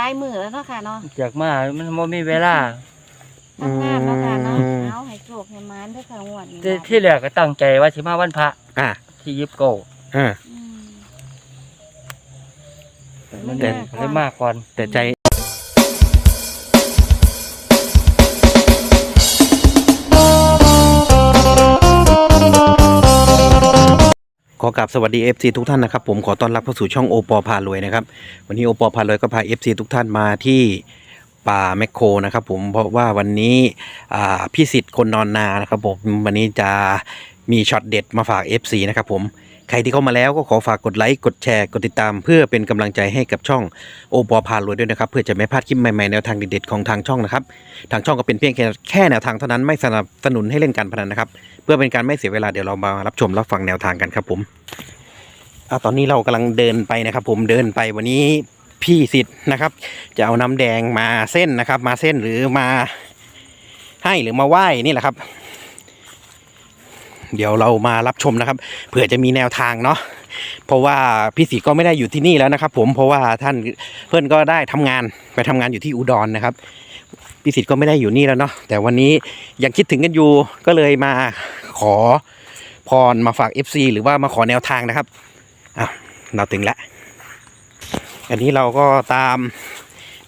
ลายมือแล้วเนาะค่ะเนาะจากมามันบ่มีเวลา ทำงานเนาะค่ะเนาะอืม เอาให้โชคให้หมานเด้อค่ะงวดนี้ที่ที่แรกก็ตั้งใจว่าสิมาวันพระอ่าที่ยิบโก้อ่า อืมมันแต่ เลยมากก่อน แต่ใจ ขอกราบสวัสดี FC ทุกท่านนะครับผมขอต้อนรับเข้าสู่ช่องโอปอพารวยนะครับวันนี้โอปอพารวยก็พา FC ทุกท่านมาที่ป่าแมคโครนะครับผมเพราะว่าวันนี้อ่าพี่สิทธิ์คนนอนนานะครับผมวันนี้จะมีช็อตเด็ดมาฝาก FC นะครับผม ใครที่เข้ามาแล้วก็ขอฝากกดไลค์กดแชร์กดติดตาม เพื่อเป็นกำลังใจให้กับช่องโอปอพารวยด้วยนะครับ เพื่อจะไม่พลาดคลิปใหม่ๆแนวทางเด็ดๆของทางช่องนะครับ ทางช่องก็เป็นเพียงแค่แค่แนวทางเท่านั้นไม่สนับสนุนให้เล่นการพนันนะครับ เพื่อเป็นการไม่เสียเวลาเดี๋ยวเรามารับชมรับฟังแนวทางกันครับผมอะตอนนี้เรากำลังเดินไปนะครับ ผมเดินไปวันนี้พี่สิทธิ์นะครับ จะเอาน้ำแดงมาเส้นนะครับ มาเส้นหรือมาให้หรือมาไหว้นี่แหละครับ เดี๋ยวเรามารับชมนะครับ เผื่อจะมีแนวทางเนาะเพราะว่าพี่สิทธิ์ก็ไม่ได้อยู่ที่นี่แล้วนะครับผมเพราะว่าท่านเพื่อนก็ได้ทำงานไปทำงานอยู่ที่อุดรนะครับพี่สิทธิ์ก็ไม่ได้อยู่นี่แล้วเนาะแต่วันนี้ยังคิดถึงกันอยู่ก็เลยมาขอพรมาฝาก FC หรือว่ามาขอแนวทางนะครับอะเราถึงแล้วอันนี้เราก็ตาม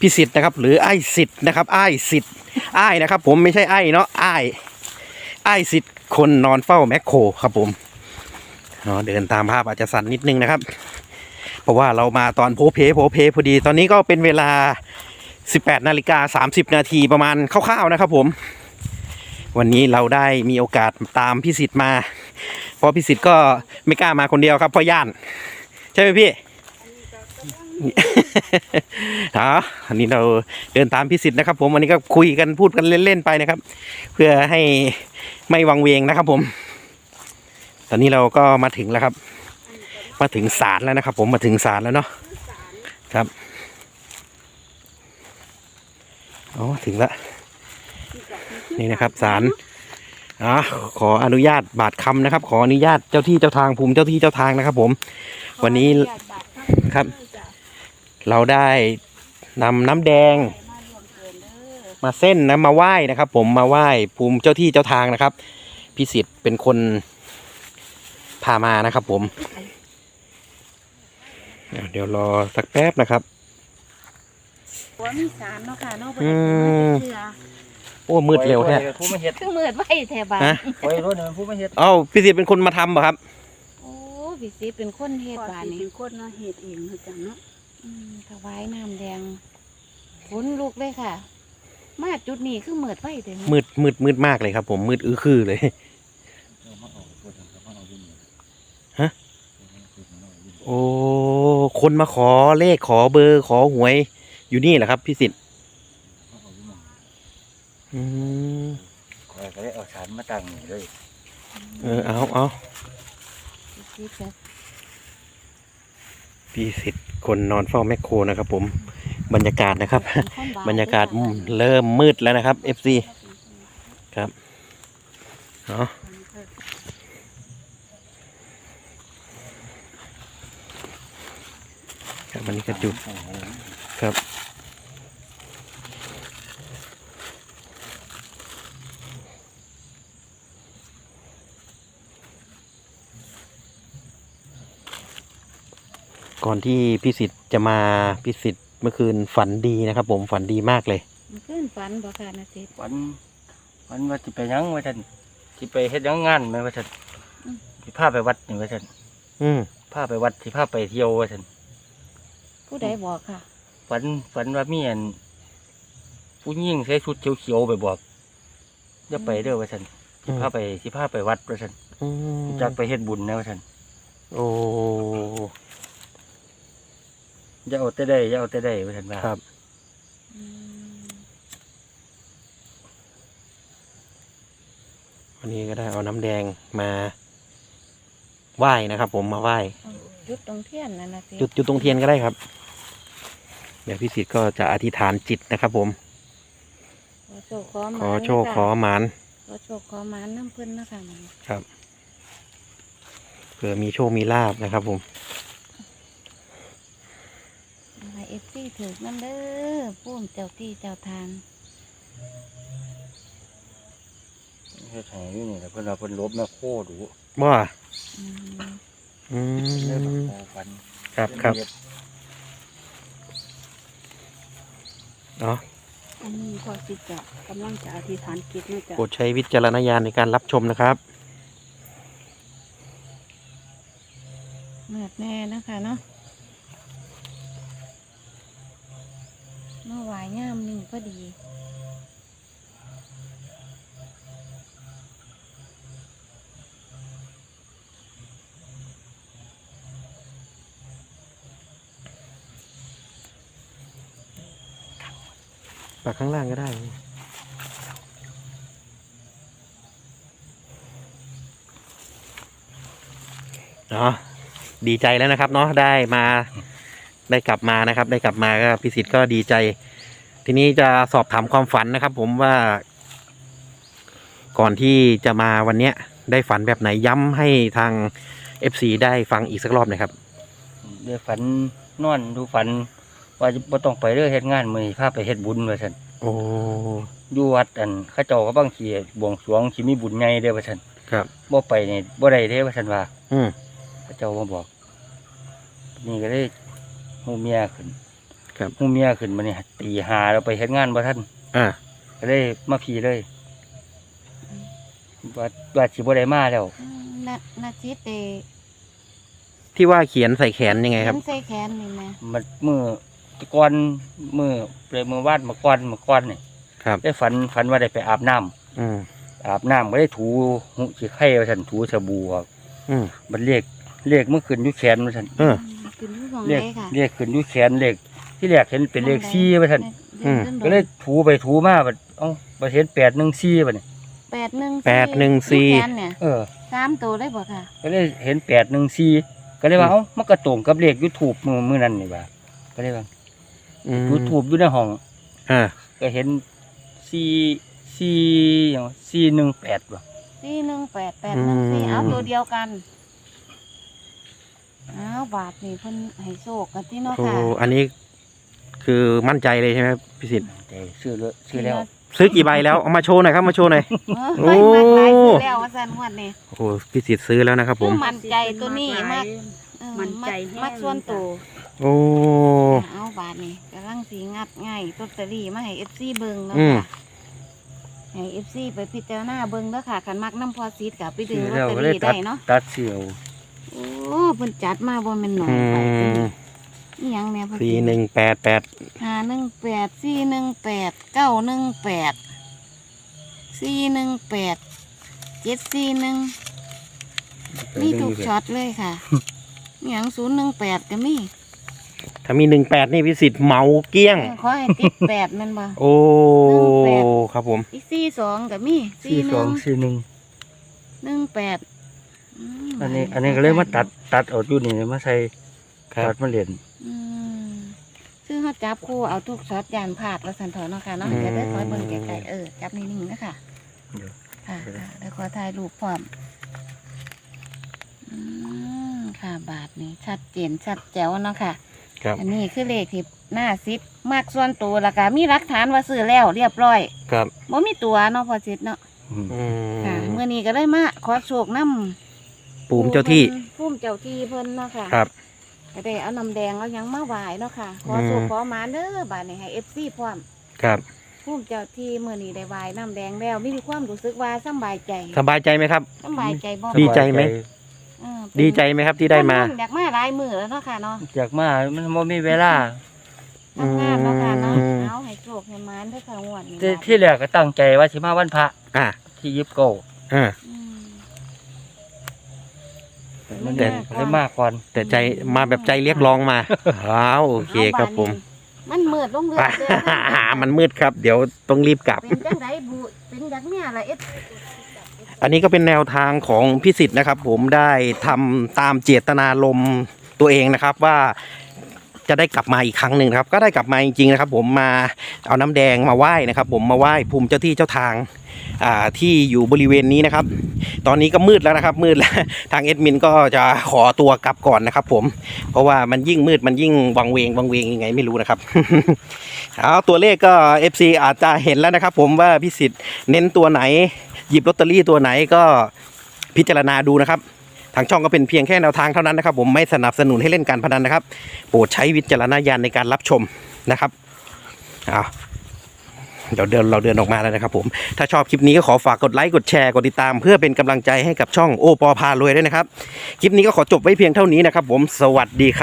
พี่สิทธิ์นะครับ หรือไอ้สิทธิ์นะครับไอ้สิทธิ์ไอ้นะครับ ผมไม่ใช่ไอ้เนาะไอ้ไอ้สิทธิ์ คนนอนเฝ้าแมคโครครับผมเดินตามภาพอาจจะสั่นนิดนึงนะครับ เพราะว่าเรามาตอนโพเพโพเพพอดี ตอนนี้ก็เป็นเวลา 18นาฬิกา30 นาทีประมาณคร่าวๆนะครับ ผม วันนี้เราได้มีโอกาสตามพี่สิทธิ์มา เพราะพี่สิทธิ์ก็ไม่กล้ามาคนเดียวครับเพราะย่าน ใช่ไหมพี่ อ๋ออันนี้เราเดินตามพี่สิทธ์นะครับ ผมวันนี้ก็คุยกันพูดกันเล่นๆไปนะครับ เพื่อให้ไม่วังเวงนะครับ ผม ตอนนี้เราก็มาถึงแล้วครับ มาถึงศาลแล้วนะครับ ผมมาถึงศาลแล้วเนาะครับอ๋อถึงแล้วนี่นะครับศาลอ่าขออนุญาตบาทคำนะครับ ขออนุญาตเจ้าที่เจ้าทางภูมิเจ้าที่เจ้าทางนะครับ ผม วันนี้ครับ เราได้นำน้ำแดง มาเส้นนะมาไหว้นะครับ ผมมาไหว้ภูมิเจ้าที่เจ้าทางนะครับพิสิทธิ์เป็นคนพามานะครับ ผม เดี๋ยวรอสักแป๊บนะครับหัวมีสารเนาะค่ะเนาะบ่อืได้มเชื่อโอ้มืดเร็วแท้ผู้มาเฮ็ดคือมืดไว้แถวบ้านฮะไว้รถเนี่ยผู้มาเฮ็ดเอ้าพิสิทธิ์เป็นคนมาทำเหรอครับโอ้พี่สิเป็นคนเฮ็ดก่อนบ้านสินี่เป็นคนเนาะเฮ็ดเองเนาะจังเนาะอืม ถวายน้ำแดงขนลุกเลยค่ะ มาจุดนี้คือมืดไว้เด้มืดมืดมืดมากเลยครับ ผมมืดอื้อคือเลยฮะโอ้คนมาขอเลขขอเบอร์ขอหวย อยู่นี่แหละครับพี่สิทธิ์อืมคอยก็ได้เอาสารมาตั้งนี่เลย เออเอาเอา พี่สิจะพี่สิทธิ์คนนอนเฝ้าแมคโครนะครับ ผมบรรยากาศนะครับเป็นคนบ้บรรยากาศเริ่มมืดแล้วนะครับ FC ครับเนาะครับวันนี้ก็จุดครับ ก่อนที่พี่สิทธิ์จะมาพี่สิทธิ์เมื่อคืนฝันดีนะครับ ผมฝันดีมากเลยมันขึ้นฝันบ่ค่ะนะสิวันวันว่าสิไปหยังว่าท่านสิไปเฮ็ดหยังงานไหมว่าท่านสิพาไปวัดนี่ว่าท่านอืมพาไปวัดสิพาไปเที่ยวว่าท่านผู้ใดบอกค่ะ ฝันฝันว่ามีอันผู้หญิงใส่ชุดเขียวๆไปบอกจะไปเด้อว่าท่านสิพาไปสิพาไปวัดว่าท่านอืมจักไปเฮ็ดบุญนะว่าท่านโอ้ อย่าเอาแต่ได้อย่าเอาแต่ได้ว่าท่านว่าครับ อืมวันนี้ก็ได้เอาน้ำแดงมาไหว้นะครับ ผมมาไหว้เอาจุดตรงเทียนนั่นนะสิจุดจุดตรงเทียนก็ได้ครับ เดี๋ยวพี่สิทธิ์ก็จะอธิษฐานจิตนะครับ ผม ขอโชคขอหขมาอโชคขอหมานขอโชคขอหมานน้ำเพิ่นนะคะมันครับเผื่อมีโชคมีลาบนะครับ ผม ให้ เอฟซี ถือนั่นเด้อปุ้มเจ้าที่เจ้าทางเฮ็ดให้อยู่นี่แหละเพิ่นว่าเพิ่นลบแม่โคดูว่าอืมอืเลยแบบมโคฟันครับครับเนาะอันนี้พอสิจะกำลังจะอธิษฐานจิตนะจ๊ะโปรดใช้วิจารณญาณในการรับชมนะครับ เมือดแน่นะคะเนาะเมื่อวาย ก็ดี ปักข้างล่างก็ได้ เนาะดีใจแล้วนะครับ เนาะได้มาได้กลับมานะครับ ได้กลับมาก็พิสิทธิ์ก็ดีใจ ทีนี้จะสอบถามความฝันนะครับ ผมว่า ก่อนที่จะมาวันเนี้ย ได้ฝันแบบไหนย้ำให้ทาง FC ได้ฟังอีกสักรอบหนะครับ เด้ฝันนอนดูฝัน ว่าจะบ่ต้องไปเด้อเฮ็ดงานมื้อนี้พาไปเฮ็ดบุญว่าซั่นโอ้ อยู่วัดอันเขาเจ้าก็บางทีบวงสรวงสิมีบุญใหญ่เด้อว่าซั่นครับ บ่ไปนี่บ่ได้เด้ว่าซั่นว่าอืม เขาเจ้ามาบอก นี่ก็เลยฮู้เมียขึ้น ครับฮู้เมียขึ้นมานี่ตีหาแล้วไปเฮ็ดงานบ่ทันอ่าก็เลยมาพีเลยว่าว่าสิบ่ได้มาแล้วอืมนานาจิตเตที่ว่าเขียนใส่แขนยังไงครับ เขียนใส่แขนนี่แม่มันมือแตะก่อนมือเปลมือวาดมาก่อนมาก่อนนี่ครับ ได้ฝันฝันว่าได้ไปอาบน้ำอืมอาบน้ำก็ได้ถูหุขี้ไข่ว่าซั่นถูสบู่ครับอืม มันเรียกเรียกเมื่อคืนอยู่แขนว่าซั่นเออขึ้นอยู่ของเรียกเลยค่ะ เรียกขึ้นอยู่แขนเรียก ที่แรกเห็นเป็นเลขสี่ว่าซั่นอืม ก็เลยถูไปถูมาบัดเอ้าบัดเห็น814บัดนี่แปดหนึ่งแปดหนึ่งสี่แขนเนี่ยเออ สามตัวได้บ่ค่ะ ก็เลยเห็น814ก็เลยว่าเอ้ามันก็ตรงกับเลข YouTube มื้อมื้อนั้นนี่ว่าก็เลยว่าอืมยูทูบอยู่ในห้อง อ่า ก็เห็นสี่สี่อย่างสี่หนึ่งแปดว่ะสี่หนึ่งแปดแปดหนึ่งสี่เอาตัวเดียวกันเอาบาทนี่เพิ่นให้โชคกันที่เนาะโอ้ค่ะ อันนี้ คือมั่นใจเลยใช่ไหมพี่สิทธิ์แต่ซื้อเลยซื้อแล้วซื้อกี่ใบแล้วเอามาโชว์หน่อยครับมาโชว์หน่อยเออไปมากหลายซื้อแล้วว่าซั่นงวดนี้โอ้พี่สิทธิ์ซื้อแล้วนะครับ ผมคือมั่นใจตัวนี้มากเออมั่นใจแห้งมักส่วนตัวโอ้เอาบาทนี่กำลังสีงัดง่ายลอตเตอรี่มาให้เอฟซีเบิ่งเนาะอืมค่ะให้เอฟซีไปพิจารณาเบิ่งเด้อค่ะคันมักน้ำพอซีดกับไปดึซื้งอลอตแล้วเตอก็เลยรี่ตัดได้เนาะตัดเสียวโอ้เพิ่นจัดมาบ่แม่นหน่อยอืไปตัวมนี้ อีหยังแม่พ่อสี่หนึ่งแปดแปดห้าหนึ่งแปดสี่หนึ่งแปดเก้าหนึ่งแปดสี่หนึ่งแปดเจ็ดสี่หนึ่งมีถูกช็อตเลยค่ะอหย่างศูนย์หนึ่งแปดก็มีถ้ามีหนึ่งแปดนี่พี่สิทธิ์เหมาเกลี้ยงเออขอให้ติดแปดแมันบ่ โอ้หนึ่งแปดครับผม อีกสี่สองก็มีสี่หสองนึ่งสี่หนึ่งหนึ่งแปดมอันนี้ อันนี้ก็เลยมาตัดตัดเออกอยู่นี่มาใส่ครัตับดมาเหรียญอืม ซึ่งเขาจับคู่เอาทุกช็อตยานพลาดแล้วสันเถอะเนาะค่ะเนาะอืมเดี๋ยวได้คอยเบิ่งไกลๆเออจับนิ่งๆนะคะค่ะค่ะเดี๋ยวขอถ่ายรูปพร้อมอืมค่ะบาทนี้ชัดเจนชัดแจ๋วเนาะค่ะ ครับ อันนี้คือเลขที่หน้าซิดมากส่วนตัวแล้วก็มีหลักฐานว่าซื้อแล้วเรียบร้อยครับ บ่มีตัวเนาะพอจิตเนาะอืมอืค่ะมเมื่อนี้ก็ได้มาขอโชคนำปูมเจ้าที่ ภูมิเจ้าที่เพิ่นเนาะค่ะ ครับ ก็ได้เอาน้ำแดงเอาหยังมาไหว้เนาะค่ะ ขออืมสู่ขอหมาเด้อบาดนี้ให้ FC พร้อมครับ ภูมิเจ้าที่มื้อนี้ได้ไหว้น้ำแดงแล้วมีความรู้สึกว่าสำบายใจสบายใจไหมครับ สำบายใจบ่ดีใจไหม เออเป็นดีใจไหมครับที่ได้มาทำงนอยากมาหลายมื้อแล้วเนาะค่ะเนาะอยากมา มันบ่มีเวลาทำงานเนาะค่ะเนาะอืม เอาให้โชคให้หมานเด้อค่ะงวดนี้ที่บาดที่แรกก็ตั้งใจว่าสิมาวันพระอ่าที่ยิบเก้าอ่าอืมมัน แต่เลยมาก่อนแต่ใจมาแบบใจเรียกร้องมาอ้าวโอเคครับผม มันมืดลงเรื่อยๆมันมืดครับ เดี๋ยวต้องรีบกลับ เป็นจังไดบุเป็นจังเนี่ยล่ะเอ็ดอันนี้ก็เป็นแนวทางของพี่สิทธิ์นะครับ ผมได้ทำตามเจตนารมณ์ตัวเองนะครับว่า จะได้กลับมาอีกครั้งหนึ่งนะครับ ก็ได้กลับมาจริงๆนะครับ ผมมาเอาน้ำแดงมาไหว้นะครับ ผมมาไหว้ภูมิเจ้าที่เจ้าทางอ่าที่อยู่บริเวณนี้นะครับ ตอนนี้ก็มืดแล้วนะครับ มืดแล้วทางเอ็ดมินก็จะขอตัวกลับก่อนนะครับ ผม เพราะว่ามันยิ่งมืดมันยิ่งวังเวงวังเวงยังไงไม่รู้นะครับเอาตัวเลขก็ FC อาจจะเห็นแล้วนะครับ ผมว่าพิสิทธิ์เน้นตัวไหน หยิบลอตเตอรี่ตัวไหนก็พิจารณาดูนะครับ ทางช่องก็เป็นเพียงแค่แนวทางเท่านั้นนะครับ ผมไม่สนับสนุนให้เล่นการพนันนะครับ โปรดใช้วิจารณญาณในการรับชมนะครับเอาเดี๋ยวเดินเราเดินออกมาแล้วนะครับ ผมถ้าชอบคลิปนี้ก็ขอฝากกดไลค์กดแชร์กดติดตาม เพื่อเป็นกำลังใจให้กับช่องโอปอพารวยด้วยนะครับ คลิปนี้ก็ขอจบไว้เพียงเท่านี้นะครับ ผมสวัสดีครับ